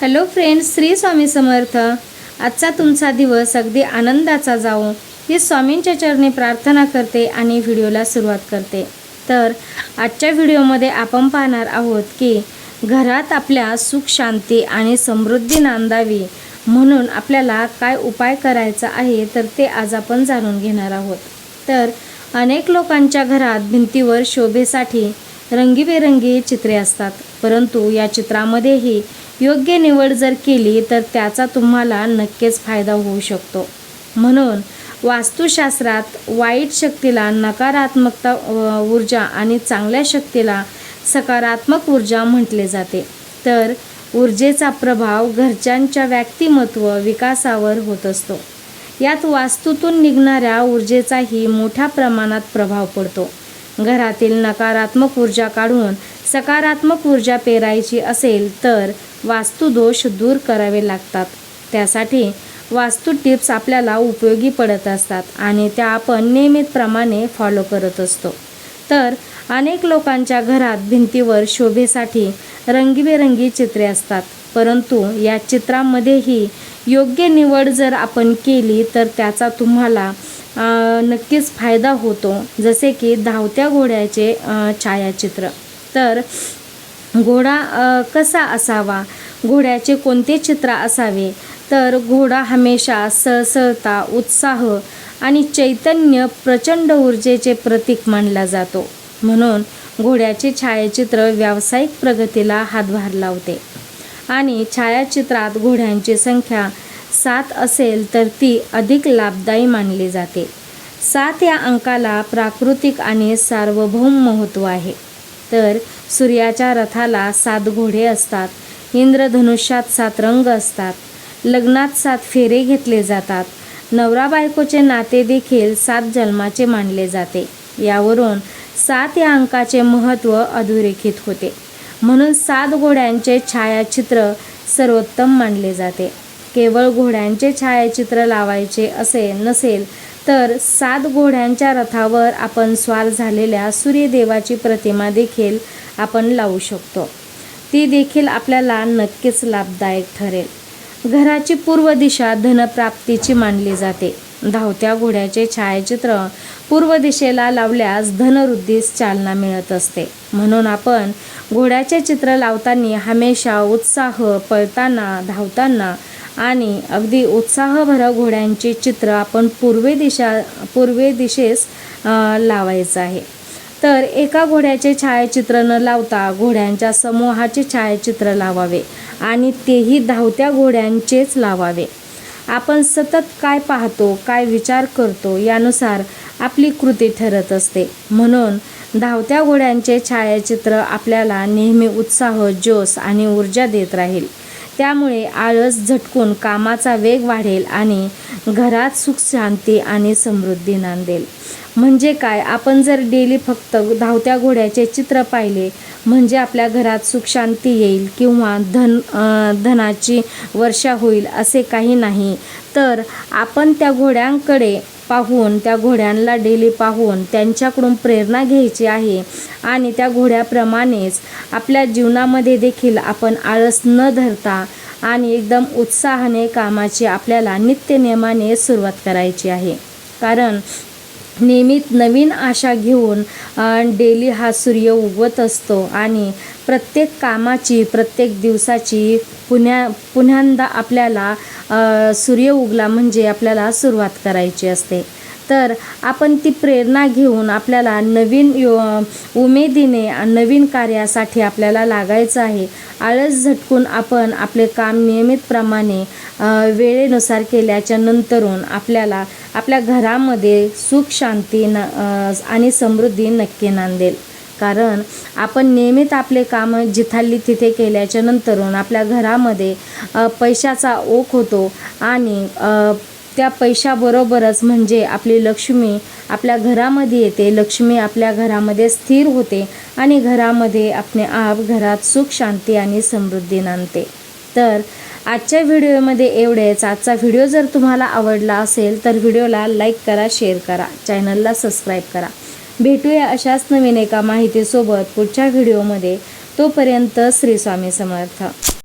Hello friends Shri Swami Samarth. आजचा तुमचा दिवस अगदी आनंदाचा जावो. ही स्वामींच्या चरणी प्रार्थना करते आणि व्हिडिओला सुरुवात करते. तर आजच्या व्हिडिओमध्ये आपण पाहणार आहोत की घरात आपल्या सुख शांती आणि समृद्धी नांदावी म्हणून आपल्याला काय उपाय करायचा आहे तर ते आज आपण जाणून घेणार आहोत. तर अनेक लोकांच्या घरात भिंतीवर शोभेसाठी रंगीबेरंगी चित्रे असतात. परंतु या चित्रामध्येही योग्य निवड जर केली तर त्याचा तुम्हाला नक्कीच फायदा होऊ शकतो. म्हणून वास्तुशास्त्रात वाईट शक्तीला नकारात्मकता ऊर्जा आणि चांगल्या शक्तीला सकारात्मक ऊर्जा म्हटले जाते. तर ऊर्जेचा प्रभाव घरच्यांच्या व्यक्तिमत्व विकासावर होत असतो. यात वास्तूतून निघणाऱ्या ऊर्जेचाही मोठ्या प्रमाणात प्रभाव पडतो. घरातील नकारात्मक ऊर्जा काढून सकारात्मक ऊर्जा पेरायची असेल तर वास्तुदोष दूर करावे लागतात. त्यासाठी वास्तू टिप्स आपल्याला उपयोगी पडत असतात आणि त्या आपण नियमितप्रमाणे फॉलो करत असतो. तर अनेक लोकांच्या घरात भिंतीवर शोभेसाठी रंगीबेरंगी चित्रे असतात. परंतु या चित्रांमध्येही योग्य निवड जर आपण केली तर त्याचा तुम्हाला नक्कीच फायदा होतो. जसे की धावत्या घोड्याचे छायाचित्र. तर घोडा कसा असावा? घोड्याचे कोणते चित्र असावे? तर घोडा हमेशा सळसळता उत्साह आणि चैतन्य प्रचंड ऊर्जेचे प्रतीक मानला जातो. म्हणून घोड्याचे छायाचित्र व्यावसायिक प्रगतीला हातभार लावते. आणि छायाचित्रात घोड्यांची संख्या सात असेल तर ती अधिक लाभदायी मानली जाते. सात या अंकाला प्राकृतिक आणि सार्वभौम महत्त्व आहे. तर सूर्याच्या रथाला सात घोडे असतात इंद्रधनुष्यात सात रंग असतात लग्नात सात फेरे घेतले जातात नवरा बायकोचे नाते देखील सात जन्माचे मानले जाते. यावरून सात या अंकाचे महत्त्व अधोरेखित होते. म्हणून सात घोड्यांचे छायाचित्र सर्वोत्तम मानले जाते. केवळ घोड्यांचे छायाचित्र लावायचे असे नसेल तर सात घोड्यांच्या रथावर आपण स्वार झालेल्या सूर्यदेवाची प्रतिमा देखील आपण लावू शकतो. ती देखील आपल्याला नक्कीच लाभदायक ठरेल. घराची पूर्व दिशा धनप्राप्तीची मानली जाते. धावत्या घोड्याचे छायाचित्र पूर्व दिशेला लावल्यास धनवृद्धीस चालना मिळत असते. म्हणून आपण घोड्याचे चित्र लावताना हमेशा उत्साह पळताना धावताना आणि अगदी उत्साहभर घोड्यांचे चित्र आपण पूर्वे दिशा पूर्वे दिशेस लावायचं आहे. तर एका घोड्याचे छायाचित्र न लावता घोड्यांच्या समूहाचे छायाचित्र लावावे आणि तेही धावत्या घोड्यांचेच लावावे. आपण सतत काय पाहतो काय विचार करतो यानुसार आपली कृती ठरत असते. म्हणून धावत्या घोड्यांचे छायाचित्र आपल्याला नेहमी उत्साह जोश आणि ऊर्जा देत राहील. त्यामुळे आळस झटकून कामाचा वेग वाढेल आणि घरात सुख शांती आणि समृद्धी नांदेल. म्हणजे काय? आपण जर डेली फक्त धावत्या घोड्याचे चित्र पाहिले म्हणजे आपल्या घरात सुख शांती येईल किंवा धन धनाची वर्षा होईल असे काही नाही. तर आपण त्या घोड्यांकडे पाहून त्या घोड्यांना डेली पाहून त्यांच्याकडून प्रेरणा घ्यायची आहे. आणि त्या घोड्याप्रमाणेच आपल्या जीवनामध्ये देखील आपण आळस न धरता आणि एकदम उत्साहाने कामाची आपल्याला नित्यनियमाने सुरुवात करायची आहे. कारण नेहमीच नवीन आशा घेऊन डेली हा सूर्य उगवत असतो आणि प्रत्येक कामाची प्रत्येक दिवसाची पुन्हा पुन्हांदा आपल्याला सूर्य उगला म्हणजे आपल्याला सुरुवात करायची असते तर आपण ती प्रेरणा घेऊन आपल्याला नवीन यो उमेदीने नवीन कार्यासाठी आपल्याला लागायचं आहे. आळस झटकून आपण आपले काम नियमितप्रमाणे वेळेनुसार केल्याच्या नंतरून आपल्याला आपल्या घरामध्ये सुख शांती न आणि समृद्धी नक्की नांदेल. कारण आपण नियमित आपले कामं जिथाली तिथे केल्याच्या नंतरून आपल्या घरामध्ये पैशाचा ओघ होतो आणि त्या पैशाबरोबरच म्हणजे आपली लक्ष्मी आपल्या घरामध्ये येते. लक्ष्मी आपल्या घरामध्ये स्थिर होते आणि घरामध्ये आपले आप घरात सुख शांती आणि समृद्धी नांदते. तर आजच्या व्हिडिओमध्ये एवढेच. आजचा व्हिडिओ जर तुम्हाला आवडला असेल तर व्हिडिओला लाईक करा शेअर करा चॅनलला सबस्क्राईब करा. भेटूया अशाच नवीन एका माहितीसोबत पुढच्या व्हिडिओमध्ये. तोपर्यंत श्री स्वामी समर्थ.